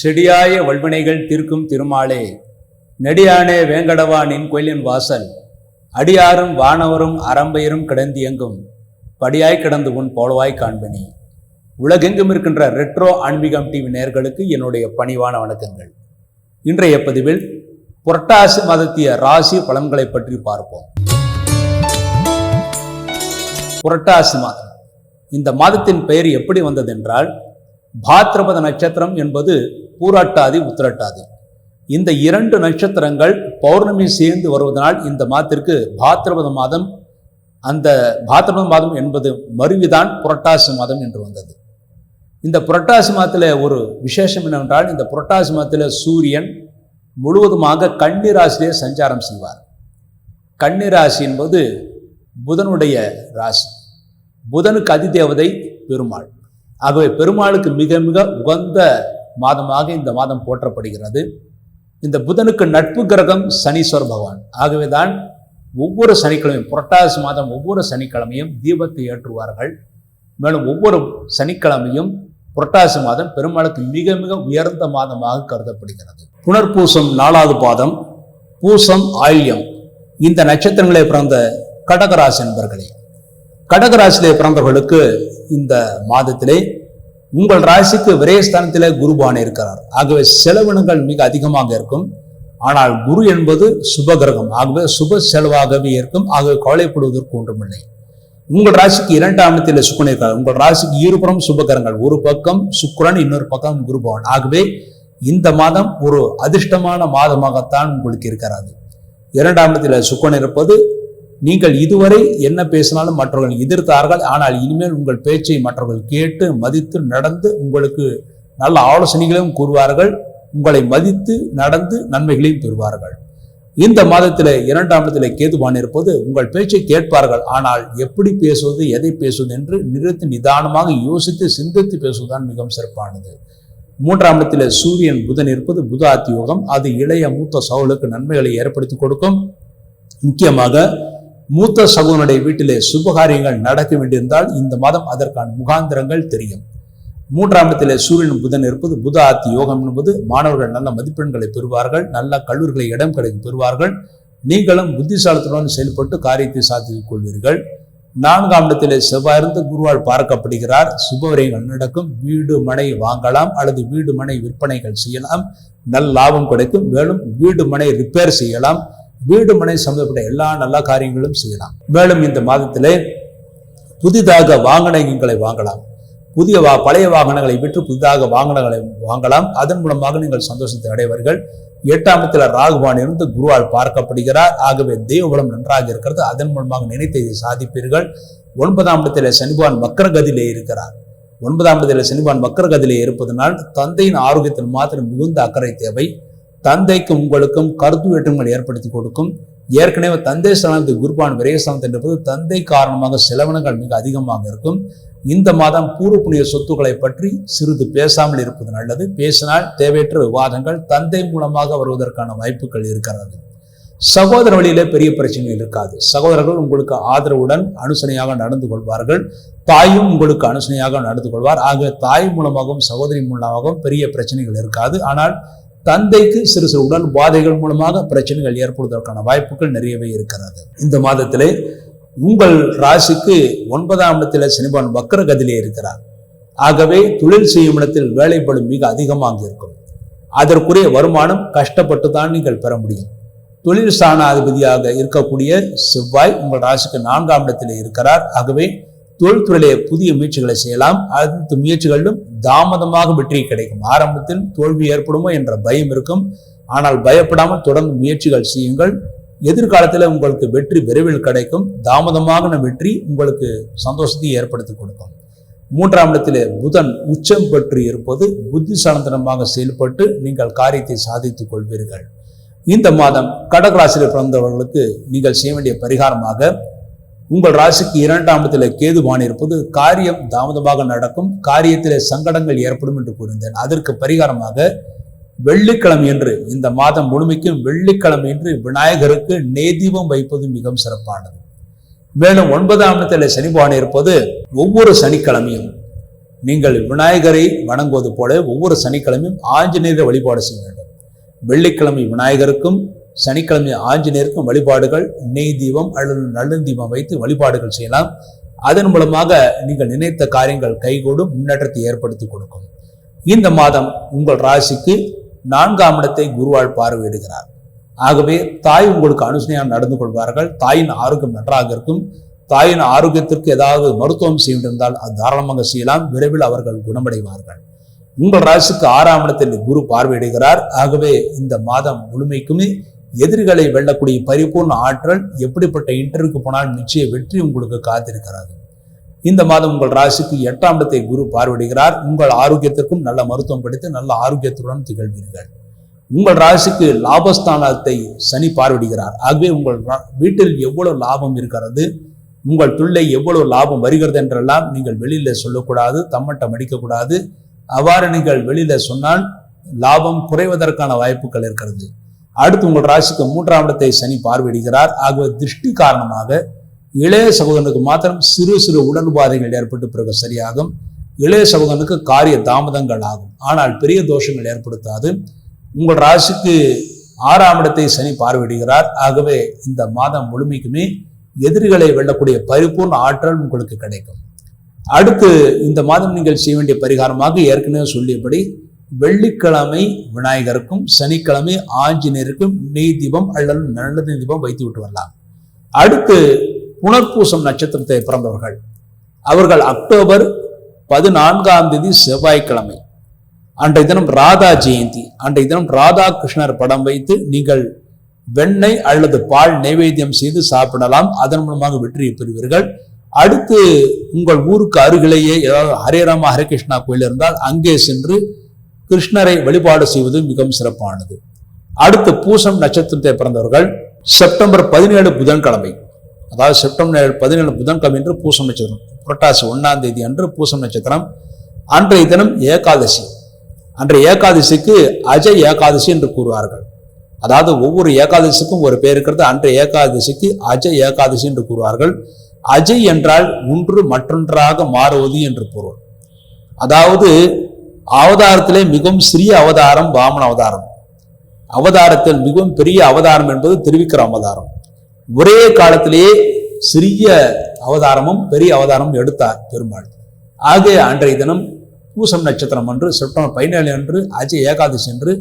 செடியாய வல்வினைகள் தீர்க்கும் திருமாலே. நெடியானே வேங்கடவா நின் கோயிலின் வாசல். அடியாரும் வானவரும் அறம்பெயரும் கிடந்தியங்கும். படியாய் கிடந்து உன் போலவாய் காண்பனி. உலகெங்கும் இருக்கின்ற ரெட்ரோ ஆன்மீகம் டிவி நேயர்களுக்கு என்னுடைய பணிவான வணக்கங்கள். இன்றைய பதிவில் புரட்டாசி மதத்திய ராசி பலன்களை பற்றி பார்ப்போம். புரட்டாசி மாதம். இந்த மாதத்தின் பெயர் எப்படி வந்ததென்றால் பாத்ரபத நட்சத்திரம் என்பது பூராட்டாதி உத்திரட்டாதி. இந்த இரண்டு நட்சத்திரங்கள் பௌர்ணமி சேர்ந்து வருவதனால் இந்த மாதத்திற்கு பாத்ரபத மாதம் அந்த பாத்ரபத மாதம் என்பது மருவிதான் புரட்டாசி மாதம் என்று வந்தது. இந்த புரட்டாசி மாதத்தில் ஒரு விசேஷம் என்னவென்றால் இந்த புரட்டாசி மாதத்தில் சூரியன் முழுவதுமாக கன்னிராசியிலே சஞ்சாரம் செய்வார். கன்னிராசி என்பது புதனுடைய ராசி. புதனுக்கு அதிதேவதை பெருமாள் ஆகவே பெருமாளுக்கு மிக மிக உகந்த மாதமாக இந்த மாதம் போற்றப்படுகிறது. இந்த புதனுக்கு நட்பு கிரகம் சனீஸ்வர் பகவான். ஆகவே தான் ஒவ்வொரு சனிக்கிழமையும் புரட்டாசி மாதம் ஒவ்வொரு சனிக்கிழமையும் தீபத்தை ஏற்றுவார்கள். மேலும் ஒவ்வொரு சனிக்கிழமையும் புரட்டாசி மாதம் பெருமாளுக்கு மிக மிக உயர்ந்த மாதமாக கருதப்படுகிறது. புனர்பூசம் நாலாவது பாதம் பூசம் ஆயில்யம். இந்த நட்சத்திரங்களை பிறந்த கடகராசி என்பர்களே கடகராசிலே பிறந்தவர்களுக்கு இந்த மாதத்திலே உங்கள் ராசிக்கு விரயஸ்தானத்திலே குருபான இருக்கிறார். ஆகவே செலவினங்கள் மிக அதிகமாக இருக்கும். ஆனால் குரு என்பது சுபகிரகம். ஆகவே சுப செலவாகவே இருக்கும். ஆகவே கவலைப்படுவதற்கு ஒன்றுமில்லை. உங்கள் ராசிக்கு இரண்டாம் இடத்தில் சுக்கரன் இருக்கிறார். உங்கள் ராசிக்கு இருபுறம் சுபகரங்கள் ஒரு பக்கம் சுக்கரன் இன்னொரு பக்கம் குருபவன் ஆகவே இந்த மாதம் ஒரு அதிர்ஷ்டமான மாதமாகத்தான் உங்களுக்கு இருக்கிறது. இரண்டாம் இடத்தில் சுக்கரன் இருப்பது நீங்கள் இதுவரை என்ன பேசினாலும் மற்றவர்கள் எதிர்த்தார்கள் ஆனால் இனிமேல் உங்கள் பேச்சை மற்றவர்கள் கேட்டு மதித்து நடந்து உங்களுக்கு நல்ல ஆலோசனைகளையும் கூறுவார்கள் உங்களை மதித்து நடந்து நன்மைகளையும் பெறுவார்கள். இந்த மாதத்தில் இரண்டாம் இடத்தில் கேதுவான் இருப்பது உங்கள் பேச்சை கேட்பார்கள் ஆனால் எப்படி பேசுவது எதை பேசுவது என்று நிறுத்தி நிதானமாக யோசித்து சிந்தித்து பேசுவதுதான் மிகவும் சிறப்பானது. மூன்றாம் இடத்தில் சூரியன் புதன் இருப்பது புத அத்தியோகம் அது இளைய மூத்த சவுலுக்கு நன்மைகளை ஏற்படுத்தி கொடுக்கும். முக்கியமாக மூத்த சகோதரனுடைய வீட்டிலே சுபகாரியங்கள் நடக்க வேண்டியிருந்தால் இந்த மாதம் அதற்கான முகாந்திரங்கள் தெரியும். மூன்றாம் இடத்திலே சூரியன் புதன் இருப்பது புத ஆத்தி யோகம் என்பது மாணவர்கள் நல்ல மதிப்பெண்களை பெறுவார்கள் நல்ல கல்லூரிகளை இடம் கிடைக்கும் பெறுவார்கள். நீங்களும் புத்திசாலத்துடன் செயல்பட்டு காரியத்தை சாதித்துக் கொள்வீர்கள். நான்காம் இடத்திலே செவ்வாயிருந்து குருவால் பார்க்கப்படுகிறார். சுபவரியங்கள் நடக்கும். வீடு மனை வாங்கலாம் அல்லது வீடு மனை விற்பனைகள் செய்யலாம். நல்ல லாபம் கிடைக்கும். மேலும் வீடு மனை ரிப்பேர் செய்யலாம். வீடு மனை சம்பந்தப்பட்ட எல்லா நல்ல காரியங்களும் செய்யலாம். மேலும் இந்த மாதத்திலே புதிதாக வாகனங்களை வாங்கலாம். புதிய வா பழைய வாகனங்களை விற்று புதிதாக வாகனங்களை வாங்கலாம். அதன் மூலமாக நீங்கள் சந்தோஷத்தை அடைவர்கள். எட்டாம் ராகுவான் இருந்து குருவால் பார்க்கப்படுகிறார். ஆகவே தெய்வபலம் நன்றாக இருக்கிறது. அதன் மூலமாக நினைத்ததை சாதிப்பீர்கள். ஒன்பதாம் இடத்தில் சனிபான் மக்கரகதியிலே இருக்கிறார். ஒன்பதாம் இடத்தில் சனிபான் மக்கரகதியிலே இருப்பதனால் தந்தையின் ஆரோக்கியத்தில் மாத்திரம் மிகுந்த அக்கறை தேவை. தந்தைக்கும் உங்களுக்கும் கருத்து வேற்றுமைகள் ஏற்படுத்தி கொடுக்கும். ஏற்கனவே தந்தை ஸ்தானத்து குருபான் விரயஸ்தானத்து என்பது தந்தை காரணமாக செலவினங்கள் மிக அதிகமாக இருக்கும். இந்த மாதம் பூர்வ புண்ணிய சொத்துக்களை பற்றி சிறிது பேசாமல் இருப்பது நல்லது. பேசினால் தேவையற்ற விவாதங்கள் தந்தை மூலமாக வருவதற்கான வாய்ப்புகள் இருக்கிறது. சகோதர வழியில பெரிய பிரச்சனைகள் இருக்காது. சகோதரர்கள் உங்களுக்கு ஆதரவுடன் அனுசனையாக நடந்து கொள்வார்கள். தாயும் உங்களுக்கு அனுசனையாக நடந்து கொள்வார். ஆக தாய் மூலமாகவும் சகோதரி மூலமாகவும் பெரிய பிரச்சனைகள் இருக்காது. ஆனால் தந்தைக்கு சிறு சிறு உடல் பாதைகள் மூலமாக பிரச்சனைகள் ஏற்படுவதற்கான வாய்ப்புகள் நிறையவே இருக்கிறது. இந்த மாதத்திலே உங்கள் ராசிக்கு ஒன்பதாம் இடத்தில் சனிபான் வக்கர கதிலே இருக்கிறார். ஆகவே தொழில் செய்யும் இடத்தில் வேலைப்படும் மிக அதிகமாக இருக்கும். அதற்குரிய வருமானம் கஷ்டப்பட்டு தான் நீங்கள் பெற முடியும். தொழில் ஸ்தானாதிபதியாக இருக்கக்கூடிய செவ்வாய் உங்கள் ராசிக்கு நான்காம் இடத்தில் இருக்கிறார். ஆகவே தொழில்துறையிலே புதிய முயற்சிகளை செய்யலாம். அனைத்து முயற்சிகளிலும் தாமதமாக வெற்றி கிடைக்கும். ஆரம்பத்தில் தோல்வி ஏற்படுமோ என்ற பயம் இருக்கும். ஆனால் பயப்படாமல் தொடர்ந்து முயற்சிகள் செய்யுங்கள். எதிர்காலத்தில் உங்களுக்கு வெற்றி விரைவில் கிடைக்கும். தாமதமான வெற்றி உங்களுக்கு சந்தோஷத்தை ஏற்படுத்தி கொடுக்கும். மூன்றாம் இடத்தில் புதன் உச்சம் பெற்று இருப்பது புத்திசாலந்தனமாக செயல்பட்டு நீங்கள் காரியத்தை சாதித்துக் கொள்வீர்கள். இந்த மாதம் கடகராசியில் பிறந்தவர்களுக்கு நீங்கள் செய்ய வேண்டிய பரிகாரமாக உங்கள் ராசிக்கு இரண்டாம் இடத்துல கேதுவான் இருப்பது காரியம் தாமதமாக நடக்கும் காரியத்திலே சங்கடங்கள் ஏற்படும் என்று கூறியிருந்தேன் அதற்கு பரிகாரமாக வெள்ளிக்கிழமை என்று இந்த மாதம் முழுமைக்கும் வெள்ளிக்கிழமை என்று விநாயகருக்கு நேதீபம் வைப்பது மிகவும் சிறப்பானது. மேலும் ஒன்பதாம் இடத்துல சனிபகவான் இருப்பது ஒவ்வொரு சனிக்கிழமையும் நீங்கள் விநாயகரை வணங்குவது போல ஒவ்வொரு சனிக்கிழமையும் ஆஞ்சநேயரை வழிபாடு செய்ய வேண்டும். வெள்ளிக்கிழமை விநாயகருக்கும் சனிக்கிழமை ஆஞ்சநேயருக்கும் வழிபாடுகள் நெய் தீபம் அல்லது நல்ல தீபம் வைத்து வழிபாடுகள் செய்யலாம். அதன் மூலமாக நீங்கள் நினைத்த காரியங்கள் கைகூடும் முன்னேற்றத்தை ஏற்படுத்தி கொடுக்கும். இந்த மாதம் உங்கள் ராசிக்கு நான்காம் இடத்தை குருவால் பார்வையிடுகிறார். ஆகவே தாய் உங்களுக்கு அனுசனையாக நடந்து கொள்வார்கள். தாயின் ஆரோக்கியம் நன்றாக இருக்கும். தாயின் ஆரோக்கியத்திற்கு ஏதாவது மருத்துவம் செய்ய வேண்டியிருந்தால் அது தாராளமாக செய்யலாம். விரைவில் அவர்கள் குணமடைவார்கள். உங்கள் ராசிக்கு ஆறாம் இடத்தில் குரு பார்வையிடுகிறார். ஆகவே இந்த மாதம் முழுமைக்குமே எதிரிகளை வெல்லக்கூடிய பரிபூர்ண ஆற்றல் எப்படிப்பட்ட இன்டர்வியூக்கு போனால் நிச்சய வெற்றி உங்களுக்கு காத்திருக்கிறது. இந்த மாதம் உங்கள் ராசிக்கு எட்டாம் இடத்தை குரு பார்வையிடுகிறார். உங்கள் ஆரோக்கியத்திற்கும் நல்ல மருத்துவம் கிடைத்து நல்ல ஆரோக்கியத்துடன் திகழ்வீர்கள். உங்கள் ராசிக்கு லாபஸ்தானத்தை சனி பார்வையிடுகிறார். ஆகவே உங்கள் வீட்டில் எவ்வளவு லாபம் இருக்கிறது உங்கள் தொழிலை எவ்வளவு லாபம் வருகிறது என்றெல்லாம் நீங்கள் வெளியில் சொல்லக்கூடாது தம்மட்டம் அடிக்கக்கூடாது. அவ்வாறு நீங்கள் வெளியில் சொன்னால் லாபம் குறைவதற்கான வாய்ப்புகள் இருக்கிறது. அடுத்து உங்கள் ராசிக்கு மூன்றாம் இடத்தை சனி பார்வையிடுகிறார். ஆகவே திருஷ்டி காரணமாக இளைய சகோதரனுக்கு மாத்திரம் சிறு சிறு உடல் உபாதைகள் ஏற்பட்டு பிறகு சரியாகும். இளைய சகோதரனுக்கு காரிய தாமதங்கள் ஆகும். ஆனால் பெரிய தோஷங்கள் ஏற்படுத்தாது. உங்கள் ராசிக்கு ஆறாம் இடத்தை சனி பார்வையிடுகிறார். ஆகவே இந்த மாதம் முழுமைக்குமே எதிரிகளை வெல்லக்கூடிய பரிபூர்ண ஆற்றல் உங்களுக்கு கிடைக்கும். அடுத்து இந்த மாதம் நீங்கள் செய்ய வேண்டிய பரிகாரமாக ஏற்கனவே சொல்லியபடி வெள்ளிக்கிழமை விநாயகருக்கும் சனிக்கிழமை ஆஞ்சநேயருக்கும் நெய் தீபம் அல்லது நல்ல தீபம் வைத்து விட்டு வரலாம். அடுத்து புனர்பூசம் நட்சத்திரத்தை பிறந்தவர்கள். அவர்கள் அக்டோபர் பதினான்காம் தேதி செவ்வாய்க்கிழமை. அன்றைய தினம் ராதா ஜெயந்தி. அன்றைய தினம் ராதா கிருஷ்ணர் படம் வைத்து நீங்கள் வெண்ணெய் அல்லது பால் நைவேத்தியம் செய்து சாப்பிடலாம். அதன் மூலமாக வெற்றியை பெறுவீர்கள். அடுத்து உங்கள் ஊருக்கு அருகிலேயே ஏதாவது ஹரேராமா ஹரே கிருஷ்ணா கோயில் இருந்தால் அங்கே சென்று கிருஷ்ணரை வழிபாடு செய்வது மிகவும் சிறப்பானது. அடுத்து பூசம் நட்சத்திரத்தை பிறந்தவர்கள் செப்டம்பர் பதினேழு புதன்கிழமை. அதாவது செப்டம்பர் பதினேழு புதன்கிழமை என்று பூசம் நட்சத்திரம். புரட்டாசி ஒன்றாம் தேதி அன்று பூசம் நட்சத்திரம். அன்றைய தினம் ஏகாதசி. அன்றைய ஏகாதசிக்கு அஜய் ஏகாதசி என்று கூறுவார்கள். அதாவது ஒவ்வொரு ஏகாதசிக்கும் ஒரு பேர் இருக்கிறது. அன்றைய ஏகாதசிக்கு அஜய் ஏகாதசி என்று கூறுவார்கள். அஜய் என்றால் ஒன்று மற்றொன்றாக மாறுவது என்று பொருள். அதாவது அவதாரத்திலே மிகவும் சிறிய அவதாரம் வாமன அவதாரம். அவதாரத்தில் மிகவும் பெரிய அவதாரம் என்பது திருவிக்கிர அவதாரம். ஒரே காலத்திலேயே சிறிய அவதாரமும் பெரிய அவதாரமும் எடுத்தார் பெருமாள். ஆகிய அன்றைய தினம் பூசம் நட்சத்திரம் அன்று செப்டம்பர் பதினேழு அன்று அஜய் ஏகாதசி என்று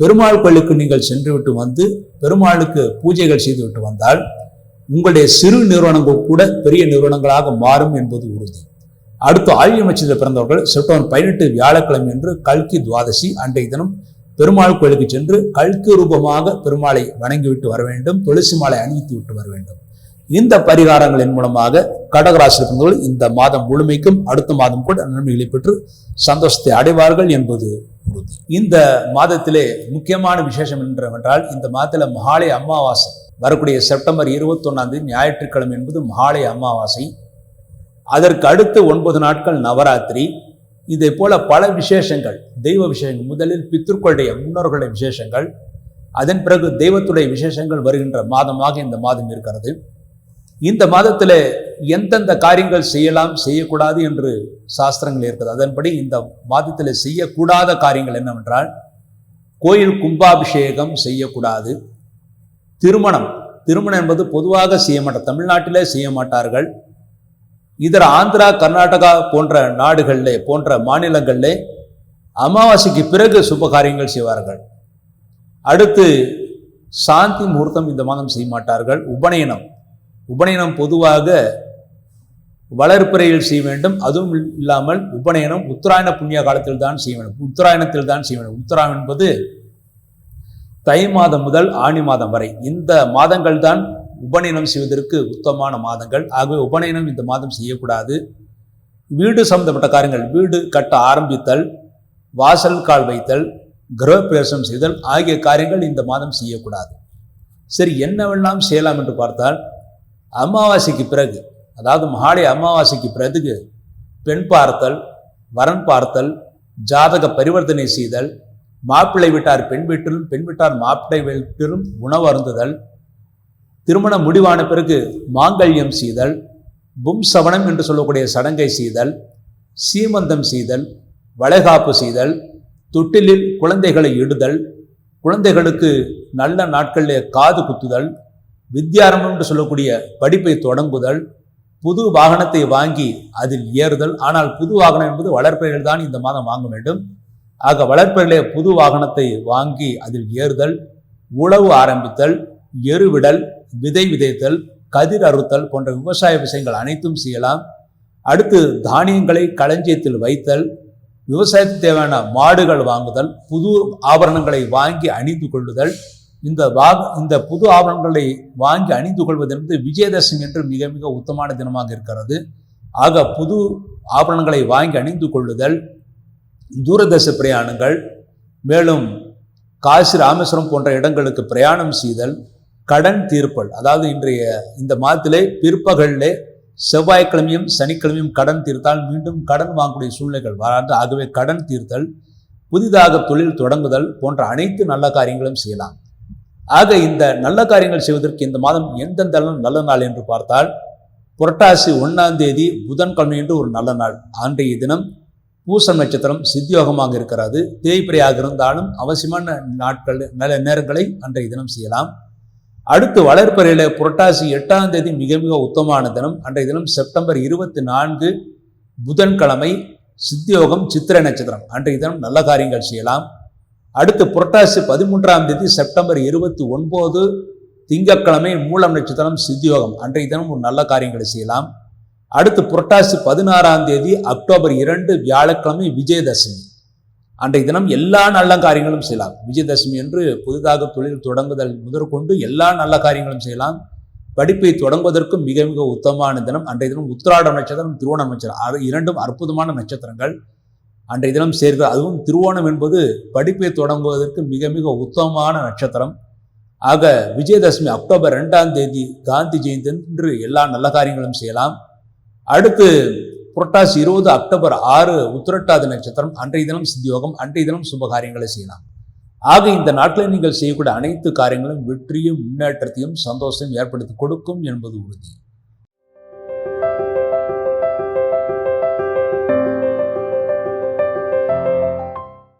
பெருமாள் கோயிலுக்கு நீங்கள் சென்று விட்டு வந்து பெருமாளுக்கு பூஜைகள் செய்து விட்டு வந்தால் உங்களுடைய சிறு நிறுவனங்கள் கூட பெரிய நிறுவனங்களாக மாறும் என்பது உறுதி. அடுத்து ஆயுள் நட்சத்திரத்தில் பிறந்தவர்கள் செப்டம்பர் பதினெட்டு வியாழக்கிழமை அன்று கல்கி துவாதசி அன்றைய தினம் பெருமாள் கோயிலுக்கு சென்று கல்கி ரூபமாக பெருமாளை வணங்கிவிட்டு வர வேண்டும் துளசி மாலை அணிவித்து விட்டு வர வேண்டும். இந்த பரிகாரங்களின் மூலமாக கடகராசி பிறந்தவர்கள் இந்த மாதம் முழுமைக்கும் அடுத்த மாதம் கூட நன்மைகளை பெற்று சந்தோஷத்தை அடைவார்கள் என்பது உறுதி. இந்த மாதத்திலே முக்கியமான விசேஷம் என்னவென்றால் இந்த மாதத்தில் மகாலய அமாவாசை. வரக்கூடிய செப்டம்பர் இருபத்தொன்னாம் தேதி ஞாயிற்றுக்கிழமை என்பது மகாலய அமாவாசை. அதற்கு அடுத்து ஒன்பது நாட்கள் நவராத்திரி. இதை போல பல விசேஷங்கள் தெய்வ விசேஷங்கள் முதலில் பித்ருக்களுடைய முன்னோர்களுடைய விசேஷங்கள் அதன் பிறகு தெய்வத்துடைய விசேஷங்கள் வருகின்ற மாதமாக இந்த மாதம் இருக்கிறது. இந்த மாதத்தில் எந்தெந்த காரியங்கள் செய்யலாம் செய்யக்கூடாது என்று சாஸ்திரங்கள் இருக்கிறது அதன்படி இந்த மாதத்தில் செய்யக்கூடாத காரியங்கள் என்னவென்றால் கோயில் கும்பாபிஷேகம் செய்யக்கூடாது. திருமணம் திருமணம் என்பது பொதுவாக செய்ய மாட்டார் தமிழ்நாட்டிலே செய்ய மாட்டார்கள். இதர ஆந்திரா கர்நாடகா போன்ற நாடுகளிலே போன்ற மாநிலங்களிலே அமாவாசைக்கு பிறகு சுப காரியங்கள் செய்வார்கள். அடுத்து சாந்தி முகூர்த்தம் இந்த மாதம் செய்ய மாட்டார்கள். உபநயனம். உபநயனம் பொதுவாக வளர்ப்பிறையில் செய்ய வேண்டும். அதுவும் இல்லாமல் உபநயனம் உத்தராயண புண்ணிய காலத்தில் தான் செய்ய வேண்டும். உத்தராயணத்தில் தான் செய்ய வேண்டும். உத்தராயணம் என்பது தை மாதம் முதல் ஆணி மாதம் வரை. இந்த மாதங்கள் தான் உபநயனம் செய்வதற்கு உத்தமமான மாதங்கள். ஆகவே உபநயனம் இந்த மாதம் செய்யக்கூடாது. வீடு சம்பந்தப்பட்ட காரியங்கள் வீடு கட்ட ஆரம்பித்தல் வாசல் கால் வைத்தல் கிரகப்பிரவேசம் செய்தல் ஆகிய காரியங்கள் இந்த மாதம் செய்யக்கூடாது. சரி என்னவெல்லாம் செய்யலாம் என்று பார்த்தால் அமாவாசைக்கு பிறகு அதாவது மகாலய அமாவாசைக்கு பிறகு பெண் பார்த்தல் வரன் பார்த்தல் ஜாதக பரிவர்த்தனை செய்தல் மாப்பிள்ளை வீட்டார் பெண் வீட்டிலும் பெண் வீட்டார் மாப்பிள்ளை வீட்டிலும் உணவு அருந்துதல் திருமணம் முடிவான பிறகு மாங்கல்யம் செய்தல் பும்சவனம் என்று சொல்லக்கூடிய சடங்கை செய்தல் சீமந்தம் செய்தல் வளைகாப்பு செய்தல் தொட்டிலில் குழந்தைகளை இடுதல் குழந்தைகளுக்கு நல்ல நாட்களிலே காது குத்துதல் வித்யாரம்பம் என்று சொல்லக்கூடிய படிப்பை தொடங்குதல் புது வாகனத்தை வாங்கி அதில் ஏறுதல். ஆனால் புது வாகனம் என்பது வளர்ப்பைகள் தான் இந்த மாதம் வாங்க வேண்டும். ஆக வளர்ப்பைகளே புது வாகனத்தை வாங்கி அதில் ஏறுதல் உழவு ஆரம்பித்தல் எருவிடல் விதை விதைத்தல் கதிர் அறுத்தல் போன்ற விவசாய விஷயங்கள் அனைத்தும் செய்யலாம். அடுத்து தானியங்களை களஞ்சியத்தில் வைத்தல் விவசாயத்துக்கு தேவையான மாடுகள் வாங்குதல் புது ஆபரணங்களை வாங்கி அணிந்து கொள்ளுதல். இந்த வா இந்த புது ஆபரணங்களை வாங்கி அணிந்து கொள்வது என்பது விஜயதசமி என்று மிக மிக உத்தமான தினமாக இருக்கிறது. ஆக புது ஆபரணங்களை வாங்கி அணிந்து கொள்ளுதல் தூரதேச பிரயாணங்கள் மேலும் காசி ராமேஸ்வரம் போன்ற இடங்களுக்கு பிரயாணம் செய்தல் கடன் தீர்ப்பல். அதாவது இன்றைய இந்த மாதத்திலே பிற்பகலிலே செவ்வாய்க்கிழமையும் சனிக்கிழமையும் கடன் தீர்த்தால் மீண்டும் கடன் வாங்கக்கூடிய சூழ்நிலைகள் வராது ஆகவே கடன் தீர்த்தல் புதிதாக தொழில் தொடங்குதல் போன்ற அனைத்து நல்ல காரியங்களும் செய்யலாம். ஆக இந்த நல்ல காரியங்கள் செய்வதற்கு இந்த மாதம் எந்தெந்த நல்ல நாள் என்று பார்த்தால் புரட்டாசி ஒன்றாம் தேதி புதன்கிழமை என்று ஒரு நல்ல நாள். அன்றைய தினம் பூச நட்சத்திரம் சித்தியோகமாக இருக்கிறது. தேய்பிரையாக இருந்தாலும் அவசியமான நாட்கள் நல்ல நேரங்களை அன்றைய தினம் செய்யலாம். அடுத்து வளர்ப்பறையில் புரட்டாசி எட்டாம் தேதி மிக மிக உத்தமான தினம். அன்றைய தினம் செப்டம்பர் இருபத்தி நான்கு புதன்கிழமை சித்தியோகம் சித்திரை நட்சத்திரம். அன்றைய தினம் நல்ல காரியங்கள் செய்யலாம். அடுத்து புரட்டாசி பதிமூன்றாம் தேதி செப்டம்பர் இருபத்தி ஒன்பது திங்கக்கிழமை மூலம் நட்சத்திரம் சித்தியோகம். அன்றைய தினம் ஒரு நல்ல காரியங்களை செய்யலாம். அடுத்து புரட்டாசி பதினாறாம் தேதி அக்டோபர் இரண்டு வியாழக்கிழமை விஜயதசமி. அன்றைய தினம் எல்லா நல்ல காரியங்களும் செய்யலாம். விஜயதசமி என்று புதிதாக தொழில் தொடங்குதல் முதற்கொண்டு எல்லா நல்ல காரியங்களும் செய்யலாம். படிப்பை தொடங்குவதற்கும் மிக மிக உத்தமமான தினம். அன்றைய தினம் உத்திராட நட்சத்திரம் திருவோண நட்சத்திரம். அது இரண்டும் அற்புதமான நட்சத்திரங்கள். அன்றைய தினம் சேர்க்க அதுவும் திருவோணம் என்பது படிப்பை தொடங்குவதற்கு மிக மிக உத்தமமான நட்சத்திரம். ஆக விஜயதசமி அக்டோபர் ரெண்டாம் தேதி காந்தி ஜெயந்தி என்று எல்லா நல்ல காரியங்களும் செய்யலாம். அடுத்து புரட்டாசி இருபது அக்டோபர் ஆறு உத்திரட்டாதி நட்சத்திரம் அன்றைய தினம் சித்தியோகம் அன்றைய தினம் சுப காரியங்களை செய்யலாம். ஆக இந்த நாட்டில் நீங்கள் செய்யக்கூடிய அனைத்து காரியங்களும் வெற்றியும் முன்னேற்றத்தையும் சந்தோஷத்தையும் ஏற்படுத்தி கொடுக்கும் என்பது உறுதி.